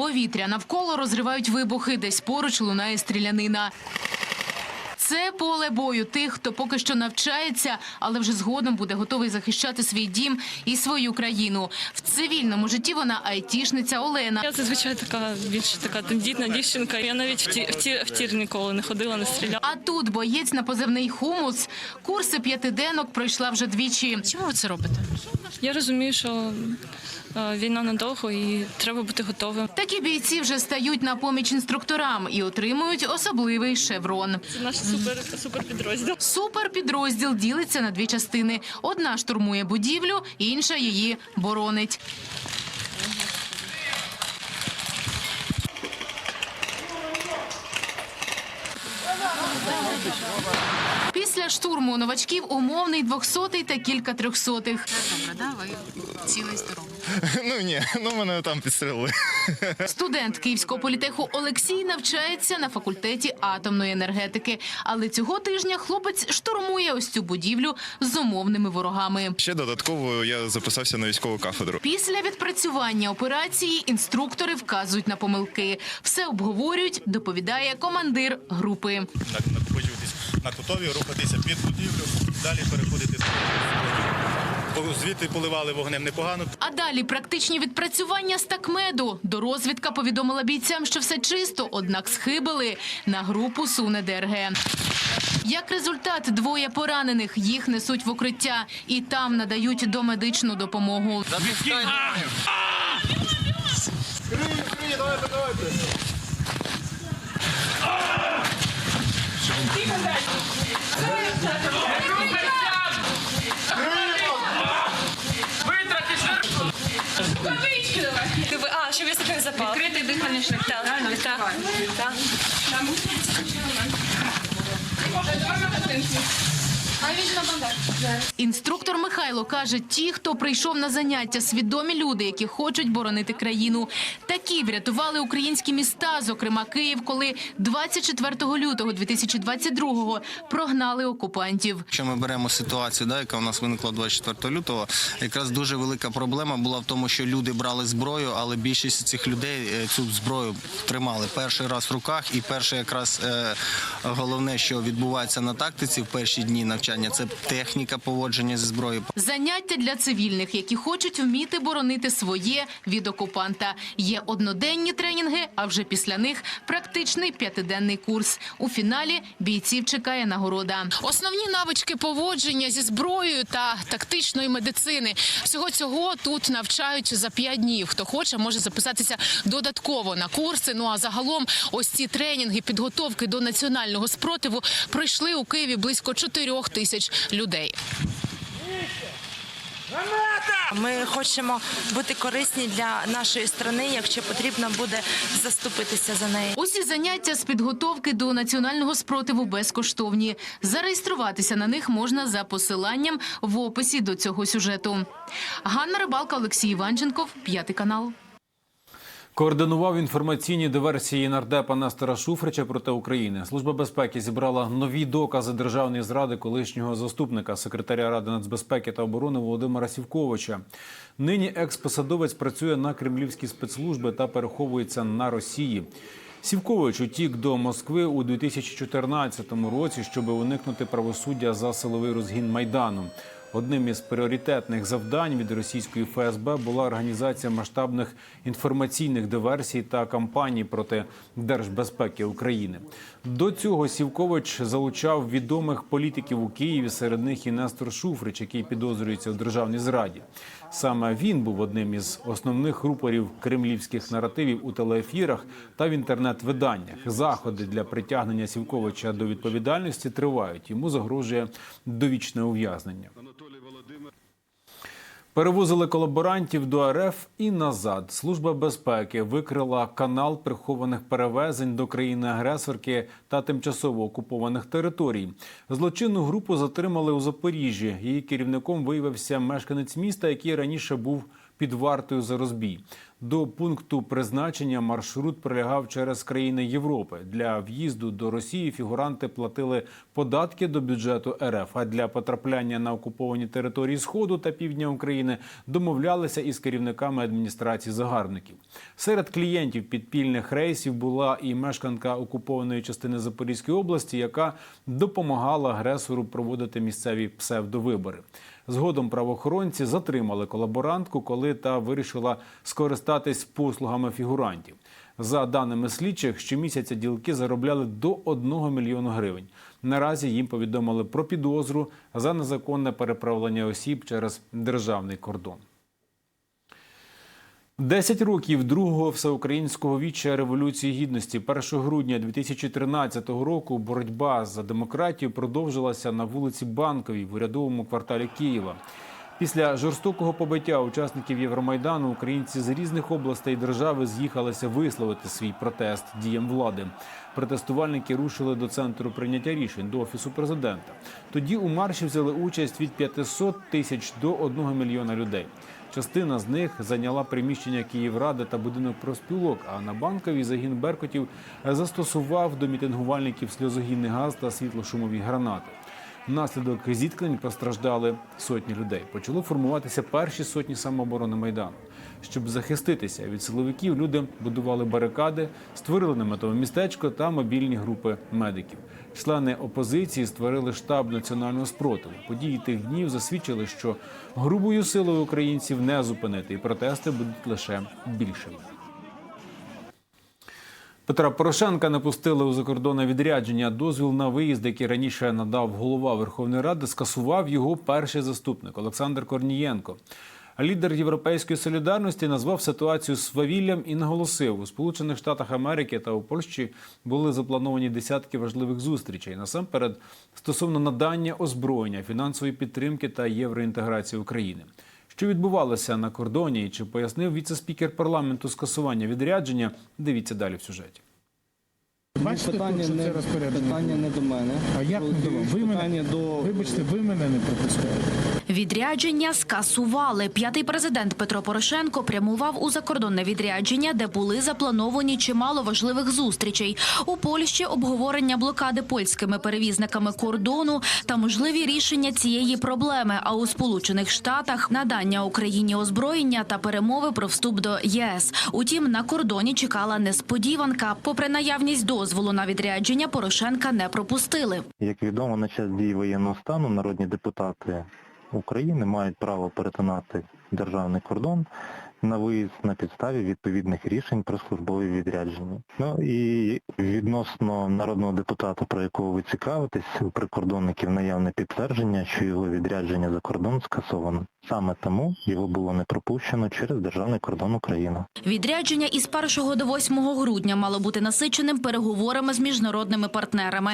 Повітря навколо розривають вибухи, десь поруч лунає стрілянина. Це поле бою тих, хто поки що навчається, але вже згодом буде готовий захищати свій дім і свою країну. В цивільному житті вона айтішниця Олена. Я зазвичай така більш така тендітна дівчинка. Я навіть в ті, в ті в тір ніколи не ходила, не стріляла. А тут боєць на позивний хумус. Курси п'ятиденок пройшла вже двічі. Чому ви це робите? Я розумію, що війна надовго і треба бути готовим. Такі бійці вже стають на поміч інструкторам і отримують особливий шеврон. Це наш супер супер підрозділ. Суперпідрозділ ділиться на дві частини: одна штурмує будівлю, інша її боронить. Після штурму новачків умовний двохсотий та кілька трьохсотих. Добре, да? Ви цілий здоровий. Ну ні, ну мене там підстрелили. Студент Київського політеху Олексій навчається на факультеті атомної енергетики. Але цього тижня хлопець штурмує ось цю будівлю з умовними ворогами. Ще додатково я записався на військову кафедру. Після відпрацювання операції інструктори вказують на помилки. Все обговорюють, доповідає командир групи. так на кутові, рухатися під будівлю, далі переходити з звідти поливали вогнем непогано. А далі практичні відпрацювання з такмеду. До розвідка повідомила бійцям, що все чисто, однак схибили. На групу суне ДРГ. Як результат, двоє поранених їх несуть в укриття і там надають домедичну допомогу. Диви, Дихальний шлях. Так, так, так. Інструктор Михайло каже, ті, хто прийшов на заняття, свідомі люди, які хочуть боронити країну. Такі врятували українські міста, зокрема Київ, коли 24 лютого 2022-го прогнали окупантів. Якщо ми беремо ситуацію, да, яка у нас виникла 24 лютого, якраз дуже велика проблема була в тому, що люди брали зброю, але більшість цих людей е, цю зброю тримали перший раз в руках. І перше, якраз е, головне, що відбувається на тактиці в перші дні навчання, це техніка поводження зі зброєю. Заняття для цивільних, які хочуть вміти боронити своє від окупанта. Є одноденні тренінги, а вже після них практичний п'ятиденний курс. У фіналі бійців чекає нагорода. Основні навички поводження зі зброєю та тактичної медицини. Всього цього тут навчають за п'ять днів. Хто хоче, може записатися додатково на курси. Ну а загалом, ось ці тренінги підготовки до національного спротиву пройшли у Києві близько чотирьох тисяч людей. Ми хочемо бути корисні для нашої країни, якщо потрібно буде заступитися за неї. Усі заняття з підготовки до національного спротиву безкоштовні. Зареєструватися на них можна за посиланням в описі до цього сюжету. Ганна Рибалка, Олексій Іванченков, п'ятий канал. Координував інформаційні диверсії нардепа Нестора Шуфрича проти України. Служба безпеки зібрала нові докази державної зради колишнього заступника секретаря ради нацбезпеки та оборони Володимира Сівковича. Нині експосадовець працює на кремлівські спецслужби та переховується на Росії. Сівкович утік до Москви у 2014 році, щоб уникнути правосуддя за силовий розгін майдану. Одним із пріоритетних завдань від російської ФСБ була організація масштабних інформаційних диверсій та кампаній проти держбезпеки України. До цього Сівкович залучав відомих політиків у Києві. Серед них і Нестор Шуфрич, який підозрюється у державній зраді. Саме він був одним із основних рупорів кремлівських наративів у телеефірах та в інтернет-виданнях. Заходи для притягнення Сівковича до відповідальності тривають. Йому загрожує довічне ув'язнення. Перевозили колаборантів до РФ і назад. Служба безпеки викрила канал прихованих перевезень до країни-агресорки та тимчасово окупованих територій. Злочинну групу затримали у Запоріжжі. Її керівником виявився мешканець міста, який раніше був під вартою за розбій. До пункту призначення маршрут пролягав через країни Європи. Для в'їзду до Росії фігуранти платили податки до бюджету РФ. А для потрапляння на окуповані території Сходу та півдня України домовлялися із керівниками адміністрації загарбників. Серед клієнтів підпільних рейсів була і мешканка окупованої частини Запорізької області, яка допомагала агресору проводити місцеві псевдовибори. Згодом правоохоронці затримали колаборантку, коли та вирішила скористатись послугами фігурантів. За даними слідчих, щомісяця ділки заробляли до 1 мільйону гривень. Наразі їм повідомили про підозру за незаконне переправлення осіб через державний кордон. Десять років другого всеукраїнського віча революції гідності 1 грудня 2013 року боротьба за демократію продовжилася на вулиці Банковій в урядовому кварталі Києва. Після жорстокого побиття учасників Євромайдану українці з різних областей держави з'їхалися висловити свій протест діям влади. Протестувальники рушили до центру прийняття рішень до офісу президента. Тоді у марші взяли участь від 500 тисяч до 1 мільйона людей. Частина з них зайняла приміщення Київради та будинок профспілок. А на банковій загін беркутів застосував до мітингувальників сльозогінний газ та світлошумові гранати. Внаслідок зіткнень постраждали сотні людей. Почало формуватися перші сотні самооборони майдану. Щоб захиститися від силовиків, люди будували барикади, створили наметове містечко та мобільні групи медиків. Члени опозиції створили штаб національного спротиву. Події тих днів засвідчили, що грубою силою українців не зупинити, і протести будуть лише більшими. Петра Порошенка не пустили у закордонне відрядження. Дозвіл на виїзд, який раніше надав голова Верховної Ради, скасував його перший заступник Олександр Корнієнко. Лідер Європейської солідарності назвав ситуацію свавіллям і наголосив, у Сполучених Штатах Америки та у Польщі були заплановані десятки важливих зустрічей. Насамперед, стосовно надання озброєння, фінансової підтримки та євроінтеграції України. Що відбувалося на кордоні, і чи пояснив віце-спікер парламенту скасування відрядження? Дивіться далі в сюжеті. Бачите, питання, тут, не, це розпорядник? питання не до мене. А як не до? Ви мене, до вибачте, ви мене не пропускаєте. Відрядження скасували. П'ятий президент Петро Порошенко прямував у закордонне відрядження, де були заплановані чимало важливих зустрічей. У Польщі обговорення блокади польськими перевізниками кордону та можливі рішення цієї проблеми. А у Сполучених Штатах надання Україні озброєння та перемови про вступ до ЄС. Утім, на кордоні чекала несподіванка. Попри наявність дозволу на відрядження, Порошенка не пропустили. Як відомо, на час дії воєнного стану народні депутати України мають право перетинати державний кордон на виїзд на підставі відповідних рішень про службові відрядження. Ну і відносно народного депутата, про якого ви цікавитесь, у прикордонників наявне підтвердження, що його відрядження за кордон скасовано. Саме тому його було не пропущено через державний кордон України. Відрядження із 1 до 8 грудня мало бути насиченим переговорами з міжнародними партнерами.